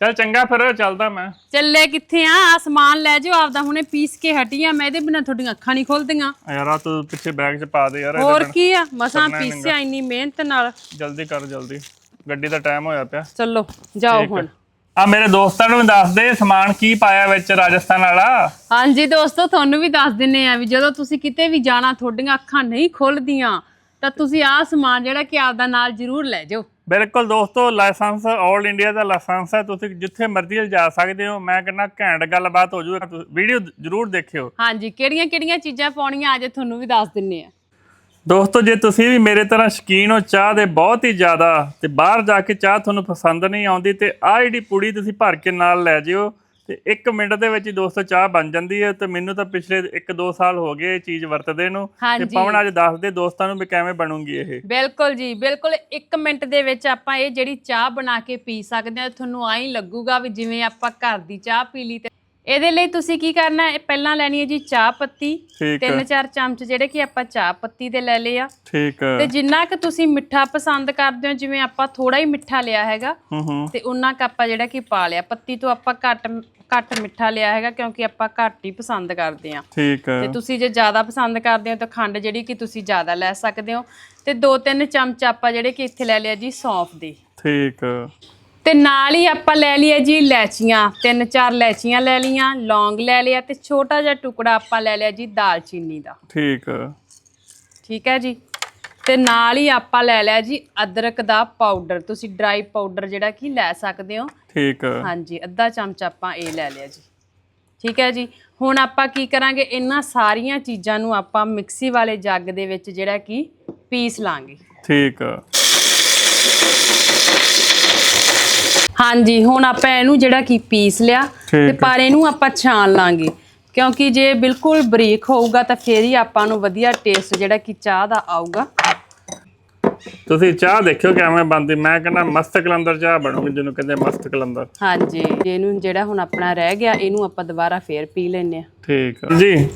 ਚੱਲ ਚੰਗਾ ਫਿਰ ਚੱਲਦਾ ਮੈਂ। ਚੱਲੇ ਕਿੱਥੇ ਆ? ਆ ਸਮਾਨ ਲੈ ਜਾਓ ਆਪਦਾ ਹੁਣੇ ਪੀਸ ਕੇ ਹਟੀਆਂ। ਮੈਂ ਇਹਦੇ ਬਿਨਾ ਤੁਹਾਡੀਆਂ ਅੱਖਾਂ ਨਹੀਂ ਖੁੱਲਦੀਆਂ। ਯਾਰ ਆ ਤੂੰ ਪਿੱਛੇ ਬੈਗ 'ਚ ਪਾ ਦੇ ਯਾਰ ਇਹਦੇ ਹੋਰ। ਕੀ ਆ? ਮਸਾਂ ਕਰਨਾ ਪੀਸਿਆ ਇੰਨੀ ਮਿਹਨਤ ਨਾਲ। ਜਲਦੀ ਕਰ ਜਲਦੀ। ਗੱਡੀ ਦਾ ਟਾਈਮ ਹੋਇਆ ਪਿਆ। ਚੱਲੋ ਜਾਓ ਹੁਣ। ਆ ਮੇਰੇ ਦੋਸਤਾਂ ਨੂੰ ਵੀ ਦੱਸ ਦੇ ਸਮਾਨ ਕੀ ਪਾਇਆ ਵਿੱਚ ਰਾਜਸਥਾਨ ਵਾਲਾ। ਹਾਂਜੀ ਦੋਸਤੋ ਤੁਹਾਨੂੰ ਵੀ ਦੱਸ ਦਿੰਨੇ ਆ ਵੀ ਜਦੋਂ ਤੁਸੀਂ ਕਿਤੇ ਵੀ ਜਾਣਾ ਤੁਹਾਡੀਆਂ ਅੱਖਾਂ ਨਹੀਂ ਖੁੱਲਦੀਆਂ ਤਾਂ ਤੁਸੀਂ ਆਹ ਸਮਾਨ ਜਿਹੜਾ ਕਿ ਆਪਦਾ ਨਾਲ ਜ਼ਰੂਰ ਲੈ ਜਾਓ। ਬਿਲਕੁਲ ਦੋਸਤੋ ਲਾਇਸੈਂਸ 올 ਇੰਡੀਆ ਦਾ ਲਾਇਸੈਂਸ ਹੈ ਤੁਸੀਂ ਜਿੱਥੇ ਮਰਜ਼ੀ ਜਾ ਸਕਦੇ ਹੋ। ਮੈਂ ਕਹਿੰਦਾ ਘੈਂਟ ਗੱਲਬਾਤ ਹੋ ਜੂ ਵੀਡੀਓ ਜ਼ਰੂਰ ਦੇਖਿਓ। ਹਾਂਜੀ ਕਿਹੜੀਆਂ ਕਿਹੜੀਆਂ ਚੀਜ਼ਾਂ ਪਾਉਣੀਆਂ ਅੱਜ ਤੁਹਾਨੂੰ ਵੀ ਦੱਸ ਦਿੰਨੇ ਆ। ਦੋਸਤੋ ਜੇ ਤੁਸੀਂ ਵੀ ਮੇਰੇ ਤਰ੍ਹਾਂ ਸ਼ਕੀਨ ਹੋ ਚਾਹ ਦੇ ਬਹੁਤ ਹੀ ਜ਼ਿਆਦਾ ਤੇ ਬਾਹਰ ਜਾ ਕੇ ਚਾਹ ਤੁਹਾਨੂੰ ਪਸੰਦ ਨਹੀਂ ਆਉਂਦੀ ਤੇ ਆਹ ਜਿਹੜੀ ਪੁੜੀ ਤੁਸੀਂ ਭਰ ਕੇ ਨਾਲ ਲੈ ਜਿਓ ਤੇ 1 ਮਿੰਟ ਦੇ ਵਿੱਚ ਹੀ ਦੋਸਤੋ ਚਾਹ ਬਣ ਜਾਂਦੀ ਹੈ ਤੇ ਮੈਨੂੰ ਤਾਂ ਪਿਛਲੇ 1-2 ਸਾਲ ਹੋ ਗਏ ਇਹ ਚੀਜ਼ ਵਰਤਦੇ ਨੂੰ ਤੇ ਹਾਂਜੀ। ਪਵਨ ਅੱਜ ਦੱਸ ਦੇ ਦੋਸਤਾਂ ਨੂੰ ਵੀ ਕਿਵੇਂ ਬਣੂਗੀ ਇਹ ਬਿਲਕੁਲ ਜੀ ਬਿਲਕੁਲ 1 ਮਿੰਟ ਦੇ ਵਿੱਚ ਆਪਾਂ ਇਹ ਜਿਹੜੀ ਚਾਹ ਬਣਾ ਕੇ ਪੀ ਸਕਦੇ ਆ ਤੁਹਾਨੂੰ ਆਈ ਲੱਗੂਗਾ ਵੀ ਜਿਵੇਂ ਆਪਾਂ ਘਰ ਦੀ ਚਾਹ ਪੀ ਲਈ ਤੇ ਇਹਦੇ ਲਈ ਤੁਸੀਂ ਕੀ ਕਰਨਾ ਹੈ? ਪਹਿਲਾਂ ਲੈਣੀ ਹੈ ਜੀ ਚਾਹ ਪੱਤੀ ਠੀਕ ਤਿੰਨ ਚਾਰ ਚਮਚ ਜਿਹੜੇ ਕਿ ਆਪਾਂ ਚਾਹ ਪੱਤੀ ਦੇ ਲੈ ਲਏ ਆ। ਠੀਕ ਤੇ ਜਿੰਨਾ ਕਿ ਤੁਸੀਂ ਮਿੱਠਾ ਪਸੰਦ ਕਰਦੇ ਹੋ ਜਿਵੇਂ ਆਪਾਂ ਥੋੜਾ ਹੀ ਮਿੱਠਾ ਲਿਆ ਹੈਗਾ ਤੇ ਉਹਨਾਂ ਕ ਆਪਾਂ ਜਿਹੜਾ ਕਿ ਪਾ ਲਿਆ। ਪੱਤੀ ਤੋਂ ਆਪਾਂ ਘੱਟ ਘੱਟ ਮਿੱਠਾ ਲਿਆ ਹੈਗਾ ਕਿਉਂਕਿ ਆਪਾਂ ਘੱਟ ਹੀ ਪਸੰਦ ਕਰਦੇ ਆ ਠੀਕ ਤੇ ਤੁਸੀਂ ਜੇ ਜ਼ਿਆਦਾ ਪਸੰਦ ਕਰਦੇ ਹੋ ਤਾਂ ਖੰਡ ਜਿਹੜੀ ਕਿ ਤੁਸੀਂ ਜ਼ਿਆਦਾ ਲੈ ਸਕਦੇ ਹੋ। ਤੇ ਦੋ ਤਿੰਨ ਚਮਚ ਆਪਾਂ ਜਿਹੜੇ ਕਿ ਇੱਥੇ ਲੈ ਲਿਆ ਜੀ ਸੌਂਫ ਦੇ। ਠੀਕ। ਤੇ ਨਾਲ ਹੀ ਆਪਾਂ ਲੈ ਲਿਆ ਜੀ ਇਲਾਚੀਆਂ ਤਿੰਨ ਚਾਰ ਇਲਾਚੀਆਂ ਲੈ ਲੀਆਂ ਲੌਂਗ ਲੈ ਲਿਆ ਤੇ ਛੋਟਾ ਜਿਹਾ ਟੁਕੜਾ ਆਪਾਂ ਲੈ ਲਿਆ ਜੀ ਦਾਲਚੀਨੀ ਦਾ। ਠੀਕ। ਠੀਕ ਹੈ ਜੀ? ਤੇ ਨਾਲ ਹੀ ਆਪਾਂ ਲੈ ਲਿਆ ਜੀ ਅਦਰਕ ਦਾ ਪਾਊਡਰ ਤੁਸੀਂ ਡਰਾਈ ਪਾਊਡਰ ਜਿਹੜਾ ਕਿ ਲੈ ਸਕਦੇ ਹੋ। ਠੀਕ। ਹਾਂਜੀ ਅੱਧਾ ਚਮਚ ਆਪਾਂ ਇਹ ਲੈ ਲਿਆ ਜੀ। ਠੀਕ ਹੈ ਜੀ? ਹੁਣ ਆਪਾਂ ਕੀ ਕਰਾਂਗੇ? ਇਹਨਾਂ ਸਾਰੀਆਂ ਚੀਜ਼ਾਂ ਨੂੰ ਆਪਾਂ ਮਿਕਸੀ ਵਾਲੇ ਜੱਗ ਦੇ ਵਿੱਚ ਜਿਹੜਾ ਕਿ ਪੀਸ ਲਾਂਗੇ। ਠੀਕ। ਹਾਂਜੀ ਹੁਣ ਆਪਾਂ ਇਹਨੂੰ ਜਿਹੜਾ ਕਿ ਪੀਸ ਲਿਆ ਤੇ ਪਰ ਇਹਨੂੰ ਆਪਾਂ ਛਾਣ ਲਾਂਗੇ। ਕਿਉਂਕਿ ਜੇ ਬਿਲਕੁਲ ਬਰੀਕ ਹੋਊਗਾ ਤਾਂ ਫੇਰ ਹੀ ਆਪਾਂ ਨੂੰ ਵਧੀਆ ਟੇਸਟ ਜਿਹੜਾ ਕਿ ਚਾਹ ਦਾ ਆਊਗਾ। ਤੁਸੀਂ ਚਾਹ ਦੇਖਿਓ ਕਿਵੇਂ ਬਣਦੀ। ਮੈਂ ਕਹਿੰਦਾ ਮਸਤ ਕਲੰਦਰ ਚਾਹ ਬਣੂਗੀ ਜਿਹਨੂੰ ਕਹਿੰਦੇ ਮਸਤ ਕਲੰਦਰ। ਹਾਂਜੀ ਇਹਨੂੰ ਜਿਹੜਾ ਹੁਣ ਆਪਣਾ ਰਹਿ ਗਿਆ ਇਹਨੂੰ ਆਪਾਂ ਦੁਬਾਰਾ ਫੇਰ ਪੀ ਲੈਨੇ ਆ ਠੀਕ ਆ। ਜੀ।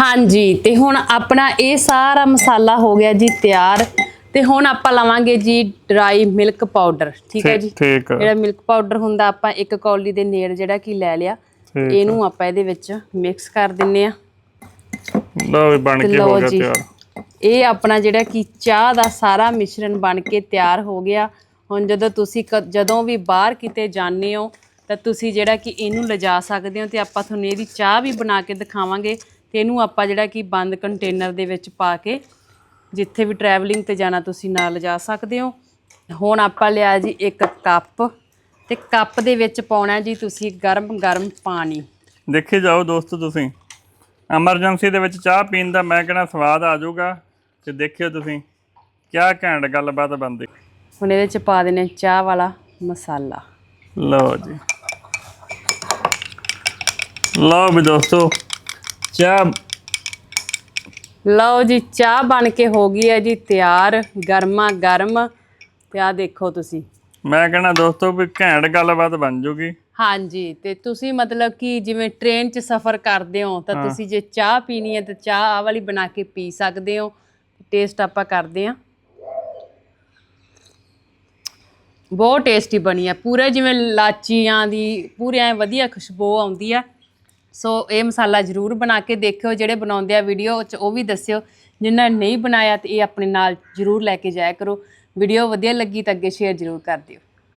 ਹਾਂਜੀ ਤੇ ਹੁਣ ਆਪਣਾ ਇਹ ਸਾਰਾ ਮਸਾਲਾ ਹੋ ਗਿਆ ਜੀ ਤਿਆਰ। ਤੇ ਹੁਣ ਆਪਾਂ ਲਵਾਂਗੇ ਜੀ ਡਰਾਈ ਮਿਲਕ ਪਾਊਡਰ ਠੀਕ ਹੈ ਜੀ? ਠੀਕ ਜਿਹੜਾ ਮਿਲਕ ਪਾਊਡਰ ਹੁੰਦਾ ਆਪਾਂ ਇੱਕ ਕੌਲੀ ਦੇ ਨੇੜ ਜਿਹੜਾ ਕਿ ਲੈ ਲਿਆ ਇਹਨੂੰ ਆਪਾਂ ਇਹਦੇ ਵਿੱਚ ਮਿਕਸ ਕਰ ਦਿੰਨੇ ਆ। ਲਓ ਵੀ ਬਣ ਕੇ ਹੋ ਗਿਆ। ਤਿਆਰ। ਇਹ ਆਪਣਾ ਜਿਹੜਾ ਕਿ ਚਾਹ ਦਾ ਸਾਰਾ ਮਿਸ਼ਰਣ ਬਣ ਕੇ ਤਿਆਰ ਹੋ ਗਿਆ। ਹੁਣ ਜਦੋਂ ਤੁਸੀਂ ਜਦੋਂ ਵੀ ਬਾਹਰ ਕਿਤੇ ਜਾਂਦੇ ਹੋ ਤਾਂ ਤੁਸੀਂ ਜਿਹੜਾ ਕਿ ਇਹਨੂੰ ਲਿਜਾ ਸਕਦੇ ਹੋ ਤੇ ਆਪਾਂ ਤੁਹਾਨੂੰ ਇਹਦੀ ਚਾਹ ਵੀ ਬਣਾ ਕੇ ਦਿਖਾਵਾਂਗੇ। ਤੇ ਇਹਨੂੰ ਆਪਾਂ ਜਿਹੜਾ ਕਿ ਬੰਦ ਕੰਟੇਨਰ ਦੇ ਵਿੱਚ ਪਾ ਕੇ ਜਿੱਥੇ ਵੀ ਟਰੈਵਲਿੰਗ ਤੇ ਜਾਣਾ ਤੁਸੀਂ ਨਾਲ ਲਿਜਾ ਸਕਦੇ ਹੋ। ਹੁਣ ਆਪਾਂ ਲਿਆ ਜੀ ਇੱਕ ਕੱਪ ਤੇ ਕੱਪ ਦੇ ਵਿੱਚ ਪਾਉਣਾ ਜੀ ਤੁਸੀਂ ਗਰਮ ਗਰਮ ਪਾਣੀ। ਦੇਖੀ ਜਾਓ ਦੋਸਤੋ ਤੁਸੀਂ। ਐਮਰਜੈਂਸੀ ਦੇ ਵਿੱਚ ਚਾਹ ਪੀਣ ਦਾ ਮੈਂ ਕਹਿੰਦਾ ਸਵਾਦ ਆ ਜਾਊਗਾ ਤੇ ਦੇਖਿਓ ਤੁਸੀਂ ਕਿਆ ਘੈਂਟ ਗੱਲਬਾਤ ਬਣਦੀ। ਹੁਣ ਇਹਦੇ ਚ ਪਾ ਦੇਣੇ ਚਾਹ ਵਾਲਾ ਮਸਾਲਾ। ਲਓ ਜੀ। ਲਓ ਵੀ ਦੋਸਤੋ ਚਾਹ ਲਓ ਜੀ ਚਾਹ ਬਣ ਕੇ ਹੋ ਗਈ ਹੈ ਜੀ ਤਿਆਰ ਗਰਮਾ ਗਰਮ। ਤੇ ਆ ਦੇਖੋ ਤੁਸੀਂ। ਮੈਂ ਕਹਿੰਦਾ ਦੋਸਤੋ ਵੀ ਘੈਂਟ ਗੱਲਬਾਤ ਬਣ ਜੂਗੀ। ਹਾਂਜੀ ਤੇ ਤੁਸੀਂ ਮਤਲਬ ਕਿ ਜਿਵੇਂ ਟ੍ਰੇਨ 'ਚ ਸਫ਼ਰ ਕਰਦੇ ਹੋ ਤਾਂ ਤੁਸੀਂ ਜੇ ਚਾਹ ਪੀਣੀ ਹੈ ਤਾਂ ਚਾਹ ਆ ਵਾਲੀ ਬਣਾ ਕੇ ਪੀ ਸਕਦੇ ਹੋ। ਟੇਸਟ ਆਪਾਂ ਕਰਦੇ ਹਾਂ। ਬਹੁਤ ਟੇਸਟੀ ਬਣੀ ਹੈ। ਪੂਰੇ ਜਿਵੇਂ ਲਾਚੀਆਂ ਦੀ ਪੂਰੇ ਐ ਵਧੀਆ ਖੁਸ਼ਬੂ ਆਉਂਦੀ ਆ ਸੋ ਇਹ ਮਸਾਲਾ ਜ਼ਰੂਰ ਬਣਾ ਕੇ ਦੇਖਿਓ, ਜਿਹੜੇ ਬਣਾਉਂਦੇ ਆ ਵੀਡੀਓ ਚ ਉਹ ਵੀ ਦੱਸਿਓ। ਜਿਨ੍ਹਾਂ ਨੇ ਨਹੀਂ ਬਣਾਇਆ ਤੇ ਇਹ ਆਪਣੇ ਨਾਲ ਜ਼ਰੂਰ ਲੈ ਕੇ ਜਾਇਆ ਕਰੋ। ਵੀਡੀਓ ਵਧੀਆ ਲੱਗੀ ਤਾਂ ਅੱਗੇ ਸ਼ੇਅਰ ਜ਼ਰੂਰ ਕਰ ਦਿਓ।